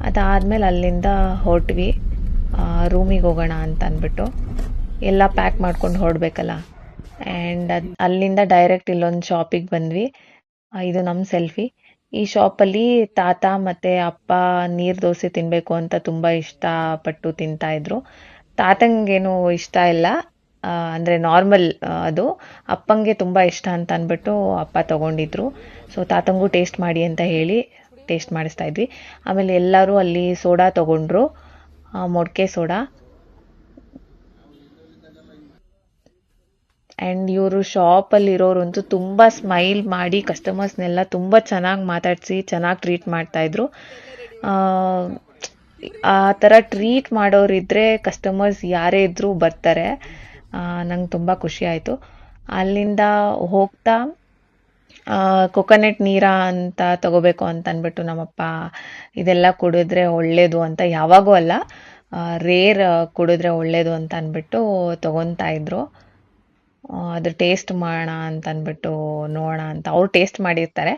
ಅದಾದಮೇಲೆ ಅಲ್ಲಿಂದ ಹೊರಟ್ವಿ. ರೂಮಿಗೆ ಹೋಗೋಣ ಅಂತ ಅಂದ್ಬಿಟ್ಟು. ಎಲ್ಲ ಪ್ಯಾಕ್ ಮಾಡ್ಕೊಂಡು ಹೊರಡ್ಬೇಕಲ್ಲ. ಆ್ಯಂಡ್ ಅದು, ಅಲ್ಲಿಂದ ಡೈರೆಕ್ಟ್ ಇಲ್ಲೊಂದು ಶಾಪಿಗೆ ಬಂದ್ವಿ. ಇದು ನಮ್ಮ ಸೆಲ್ಫಿ ಈ ಶಾಪಲ್ಲಿ ತಾತ ಮತ್ತು ಅಪ್ಪ ನೀರು ದೋಸೆ ತಿನ್ನಬೇಕು ಅಂತ ತುಂಬ ಇಷ್ಟಪಟ್ಟು ತಿಂತಾಯಿದ್ರು ತಾತಂಗೇನು ಇಷ್ಟ ಇಲ್ಲ. ಅಂದರೆ ನಾರ್ಮಲ್ ಅದು. ಅಪ್ಪಂಗೆ ತುಂಬ ಇಷ್ಟ ಅಂತ ಅಂದ್ಬಿಟ್ಟು ಅಪ್ಪ ತಗೊಂಡಿದ್ರು. ಸೊ ತಾತಂಗೂ ಟೇಸ್ಟ್ ಮಾಡಿ ಅಂತ ಹೇಳಿ ಟೇಸ್ಟ್ ಮಾಡಿಸ್ತಾ ಇದ್ವಿ. ಆಮೇಲೆ ಎಲ್ಲರೂ ಅಲ್ಲಿ ಸೋಡಾ ತಗೊಂಡ್ರು. ಮೊಡ್ಕೆ ಸೋಡಾ ಆ್ಯಂಡ್ ಇವರು ಶಾಪಲ್ಲಿರೋರಂತೂ ತುಂಬ ಸ್ಮೈಲ್ ಮಾಡಿ ಕಸ್ಟಮರ್ಸ್ನೆಲ್ಲ ತುಂಬ ಚೆನ್ನಾಗಿ ಮಾತಾಡಿಸಿ, ಚೆನ್ನಾಗಿ ಟ್ರೀಟ್ ಮಾಡ್ತಾಯಿದ್ರು ಆ ಥರ ಟ್ರೀಟ್ ಮಾಡೋರಿದ್ದರೆ ಕಸ್ಟಮರ್ಸ್ ಯಾರೇ ಇದ್ದರೂ ಬರ್ತಾರೆ. ನಂಗೆ ತುಂಬ ಖುಷಿ ಆಯಿತು. ಅಲ್ಲಿಂದ ಹೋಗ್ತಾ ಕೊಕೊನೆಟ್ ನೀರ ಅಂತ ತಗೋಬೇಕು ಅಂತ ಅಂದ್ಬಿಟ್ಟು ನಮ್ಮಪ್ಪ ಇದೆಲ್ಲ ಕುಡಿದ್ರೆ ಒಳ್ಳೆಯದು ಅಂತ ಯಾವಾಗೂ ಅಲ್ಲ ರೇರ್ ಕುಡಿದ್ರೆ ಒಳ್ಳೆಯದು ಅಂತ ಅಂದ್ಬಿಟ್ಟು ತೊಗೊತಾ ಇದ್ರು. ಅದು ಟೇಸ್ಟ್ ಮಾಡೋಣ ಅಂತ ಅಂದ್ಬಿಟ್ಟು ನೋಡೋಣ ಅಂತ ಅವ್ರು ಟೇಸ್ಟ್ ಮಾಡಿರ್ತಾರೆ.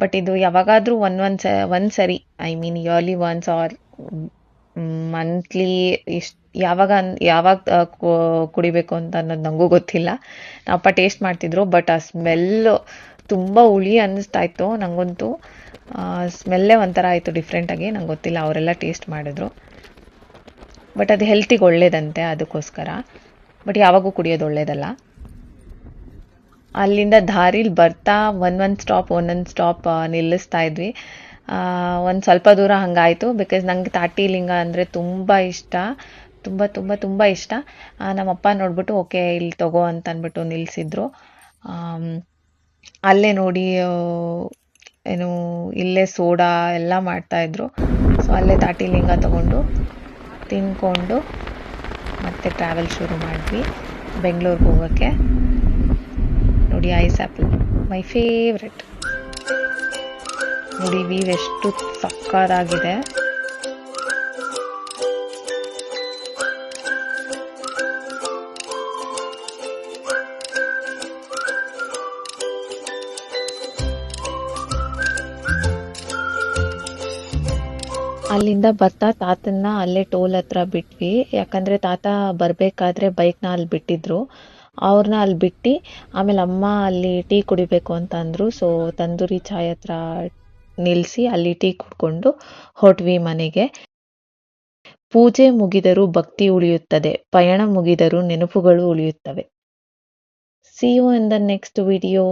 ಬಟ್ ಇದು ಯಾವಾಗಾದರೂ ಒಂದು ಒಂದು ಸ ಒಂದು ಸರಿ I mean yearly once or monthly ಇಷ್ಟು, ಯಾವಾಗ ಯಾವಾಗ ಕುಡಿಬೇಕು ಅಂತ ಅನ್ನೋದು ನನಗೂ ಗೊತ್ತಿಲ್ಲ. ನಮ್ಮಪ್ಪ ಟೇಸ್ಟ್ ಮಾಡ್ತಿದ್ರು ಬಟ್ ಆ ಸ್ಮೆಲ್ಲು ತುಂಬ ಹುಳಿ ಅನ್ನಿಸ್ತಾ ಇತ್ತು ನನಗಂತೂ ಸ್ಮೆಲ್ಲೇ ಒಂಥರ ಆಯಿತು ಡಿಫ್ರೆಂಟಾಗಿ ನಂಗೆ ಗೊತ್ತಿಲ್ಲ, ಅವರೆಲ್ಲ ಟೇಸ್ಟ್ ಮಾಡಿದ್ರು. ಬಟ್ ಅದು ಹೆಲ್ತಿಗೆ ಒಳ್ಳೇದಂತೆ ಅದಕ್ಕೋಸ್ಕರ. ಬಟ್ ಯಾವಾಗೂ ಕುಡಿಯೋದು ಒಳ್ಳೇದಲ್ಲ. ಅಲ್ಲಿಂದ ದಾರಿಲಿ ಬರ್ತಾ ಒಂದೊಂದು ಸ್ಟಾಪ್ ಒಂದೊಂದು ಸ್ಟಾಪ್ ನಿಲ್ಲಿಸ್ತಾ ಇದ್ವಿ. ಒಂದು ಸ್ವಲ್ಪ ದೂರ ಹಂಗಾಯಿತು ಬಿಕಾಸ್ ನಂಗೆ ತಾಟಿ ಲಿಂಗ ಅಂದರೆ ತುಂಬ ಇಷ್ಟ. ತುಂಬ ತುಂಬ ತುಂಬ ಇಷ್ಟ. ನಮ್ಮಪ್ಪ ನೋಡ್ಬಿಟ್ಟು, ಓಕೆ, ಇಲ್ಲಿ ತಗೋ ಅಂತ ಅಂದ್ಬಿಟ್ಟು ನಿಲ್ಲಿಸಿದ್ರು ಅಲ್ಲೇ ನೋಡಿ ಏನು, ಇಲ್ಲೇ ಸೋಡಾ ಎಲ್ಲ ಮಾಡ್ತಾಯಿದ್ರು ಸೊ ಅಲ್ಲೇ ತಾಟಿ ಲಿಂಗ ತಗೊಂಡು ತಿನ್ಕೊಂಡು ಮತ್ತೆ ಟ್ರಾವೆಲ್ ಶುರು ಮಾಡಿದ್ವಿ. ಬೆಂಗಳೂರಿಗೆ ಹೋಗೋಕ್ಕೆ ನೋಡಿ, ಐಸ್ ಆ್ಯಪಲ್ ಮೈ ಫೇವ್ರೆಟ್ ನೋಡಿ ವೀವ್ ಎಷ್ಟು ಸಕ್ಕದಾಗಿದೆ ಅಲ್ಲಿಂದ ಬರ್ತಾ ತಾತನ್ನ ಅಲ್ಲೇ ಟೋಲ್ ಹತ್ರ ಬಿಟ್ವಿ. ಯಾಕಂದ್ರೆ ತಾತ ಬರಬೇಕಾದ್ರೆ ಬೈಕ್ನ ಅಲ್ಲಿ ಬಿಟ್ಟಿದ್ರು. ಅವ್ರನ್ನ ಅಲ್ಲಿ ಬಿಟ್ಟು ಆಮೇಲೆ ಅಮ್ಮ ಅಲ್ಲಿ ಟೀ ಕುಡಿಬೇಕು ಅಂತ ಅಂದರು. ಸೊ ತಂದೂರಿ ಚಾಯ್ ಹತ್ರ ನಿಲ್ಲಿಸಿ ಅಲ್ಲಿ ಟೀ ಕುಡ್ಕೊಂಡು ಹೊಟ್ವಿ ಮನೆಗೆ. ಪೂಜೆ ಮುಗಿದರೂ ಭಕ್ತಿ ಉಳಿಯುತ್ತದೆ. ಪಯಣ ಮುಗಿದರೂ ನೆನಪುಗಳು ಉಳಿಯುತ್ತವೆ. See you in the next video